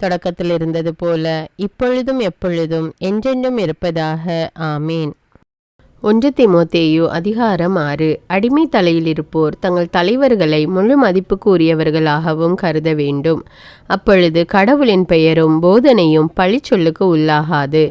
தொடக்கத்தில் இருந்தது போல இப்பொழுதும் எப்பொழுதும் என்றென்றும் இருப்பதாக. ஆமேன். ஒன்று திமோத்தேயு அதிகாரம் ஆறு. அடிமை தலையில் இருப்போர் தங்கள் தலைவர்களை முழு மதிப்புக்கு உரியவர்களாகவும் கருத வேண்டும். அப்பொழுது கடவுளின் பெயரும் போதனையும் பழிச்சொல்லுக்கு உள்ளாகாது.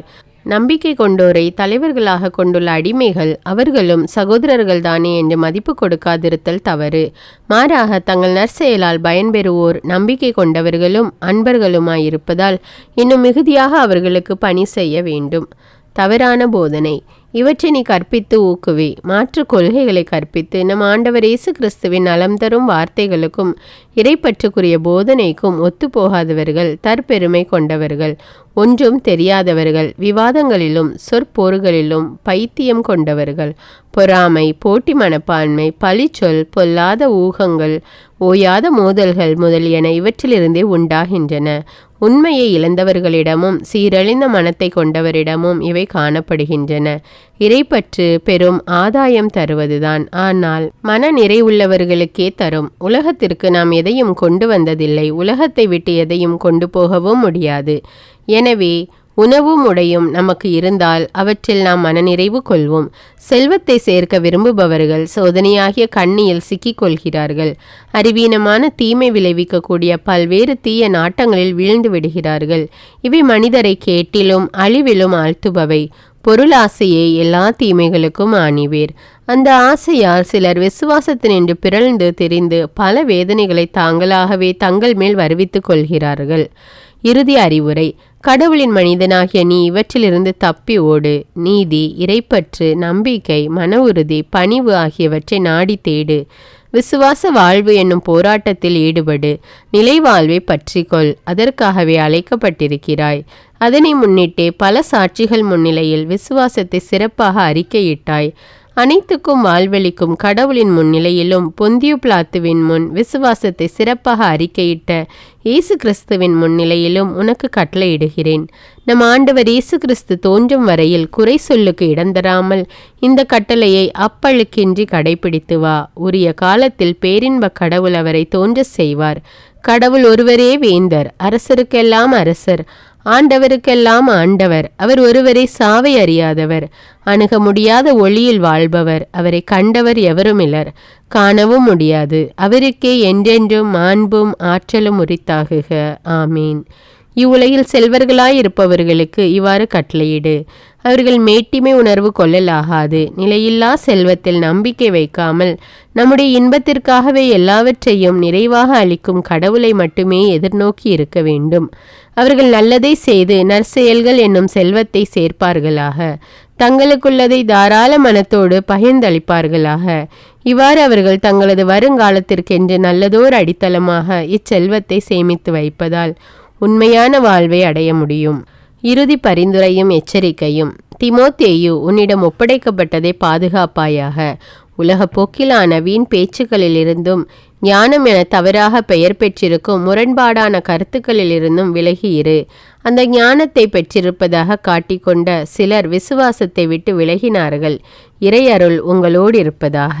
நம்பிக்கை கொண்டோரை தலைவர்களாக கொண்டுள்ள அடிமைகள் அவர்களும் சகோதரர்கள் தானே என்று மதிப்பு கொடுக்காதிருத்தல் தவறு. மாறாக தங்கள் நற்செயலால் பயன்பெறுவோர் நம்பிக்கை கொண்டவர்களும் அன்பர்களுமாயிருப்பதால் இன்னும் மிகுதியாக அவர்களுக்கு பணி செய்ய வேண்டும். தவறான போதனை. இவற்றை நீ கற்பித்து ஊக்குவி. மாற்று கொள்கைகளை கற்பித்து நம் ஆண்டவர் இயேசு கிறிஸ்துவின் நலம் தரும் வார்த்தைகளுக்கும் இறைப்பற்றுக்குரிய போதனைக்கும் ஒத்துப்போகாதவர்கள் தற்பெருமை கொண்டவர்கள் ஒன்றும் தெரியாதவர்கள் விவாதங்களிலும் சொற்போர்களிலும் பைத்தியம் கொண்டவர்கள் பொறாமை போட்டி மனப்பான்மை பழிச்சொல் பொல்லாத ஊகங்கள் ஓயாத மோதல்கள் முதலியன இவற்றிலிருந்தே உண்டாகின்றன. உண்மையை இழந்தவர்களிடமும் சீரழிந்த மனத்தை கொண்டவரிடமும் இவை காணப்படுகின்றன. இறைப்பற்று பெரும் ஆதாயம் தருவதுதான். ஆனால் மன நிறைவுள்ளவர்களுக்கே தரும். உலகத்திற்கு நாம் எதையும் கொண்டு வந்ததில்லை. உலகத்தை விட்டு எதையும் கொண்டு போகவும் முடியாது. எனவே உணவும் உடையும் நமக்கு இருந்தால் அவற்றில் நாம் மனநிறைவு கொள்வோம். செல்வத்தை சேர்க்க விரும்புபவர்கள் சோதனையாகிய கண்ணியில் சிக்கிக்கொள்கிறார்கள். அறிவீனமான தீமை விளைவிக்கக்கூடிய பல்வேறு தீய நாட்டங்களில் வீழ்ந்து விடுகிறார்கள். இவை மனிதரை கேட்டிலும் அழிவிலும் ஆழ்த்துபவை. பொருளாசையே எல்லா தீமைகளுக்கும் ஆணிவேர். அந்த ஆசையால் சிலர் விசுவாசத்தினின்று பிறழ்ந்து தெரிந்து பல வேதனைகளை தாங்களாகவே தங்கள் மேல் வருவித்துக் கொள்கிறார்கள். இறுதி அறிவுரை. கடவுளின் மனிதனாகிய நீ இவற்றிலிருந்து தப்பி ஓடு. நீதி இறைப்பற்று நம்பிக்கை மன உறுதி பணிவு ஆகியவற்றை நாடி தேடு. விசுவாச வாழ்வு என்னும் போராட்டத்தில் ஈடுபடு. நிலைவாழ்வை பற்றிக்கொள். அதற்காகவே அழைக்கப்பட்டிருக்கிறாய். அதனை முன்னிட்டே பல சாட்சிகள் முன்னிலையில் விசுவாசத்தை சிறப்பாக அறிக்கையிட்டாய். அனைத்துக்கும் வாழ்வளிக்கும் கடவுளின் முன்னிலையிலும் பொந்தியு பிளாத்துவின் முன் விசுவாசத்தை சிறப்பாக அறிக்கையிட்ட இயேசு கிறிஸ்துவின் முன்னிலையிலும் உனக்கு கட்டளையிடுகிறேன். நம் ஆண்டவர் இயேசு கிறிஸ்து தோன்றும் வரையில் குறை சொல்லுக்கு இடந்தராமல் இந்த கட்டளையை அப்பழுக்கின்றி கடைபிடித்து வா. உரிய காலத்தில் பேரின்ப கடவுள் அவரை தோன்ற செய்வார். கடவுள் ஒருவரே வேந்தர் அரசருக்கெல்லாம் அரசர். ஆண்டவருக்கெல்லாம் ஆண்டவர். அவர் ஒருவரை சாவை அறியாதவர். அணுக முடியாத ஒளியில் வாழ்பவர். அவரை கண்டவர் எவருமில்லர் காணவும் முடியாது. அவருக்கே என்றென்றும் மாண்பும் ஆற்றலும் உரித்தாகுக. ஆமீன். இவ்வுலகில் செல்வர்களாயிருப்பவர்களுக்கு இவ்வாறு கட்டளையிடு. அவர்கள் மேட்டிமை உணர்வு கொள்ளலாகாது. நிலையில்லா செல்வத்தில் நம்பிக்கை வைக்காமல் நம்முடைய இன்பத்திற்காகவே எல்லாவற்றையும் நிறைவாக அளிக்கும் கடவுளை மட்டுமே எதிர்நோக்கி இருக்க வேண்டும். அவர்கள் நல்லதை செய்து நற்செயல்கள் என்னும் செல்வத்தை சேர்ப்பார்களாக. தங்களுக்குள்ளதை தாராள மனத்தோடு பகிர்ந்தளிப்பார்களாக. இவ்வாறு அவர்கள் தங்களது வருங்காலத்திற்கென்று நல்லதோர் அடித்தளமாக இச்செல்வத்தை சேமித்து வைப்பதால் உண்மையான வாழ்வை அடைய முடியும். இறுதி பரிந்துரையும் எச்சரிக்கையும். திமோத்தேயு உன்னிடம் ஒப்படைக்கப்பட்டதை பாதுகாப்பாயாக. உலக போக்கிலான வீண் பேச்சுக்களிலிருந்தும் ஞானம் என தவறாக பெயர் பெற்றிருக்கும் முரண்பாடான கருத்துக்களிலிருந்தும் விலகியிரு அந்த ஞானத்தை பெற்றிருப்பதாக காட்டிக்கொண்ட சிலர் விசுவாசத்தை விட்டு விலகினார்கள். இறையருள் உங்களோடு இருப்பதாக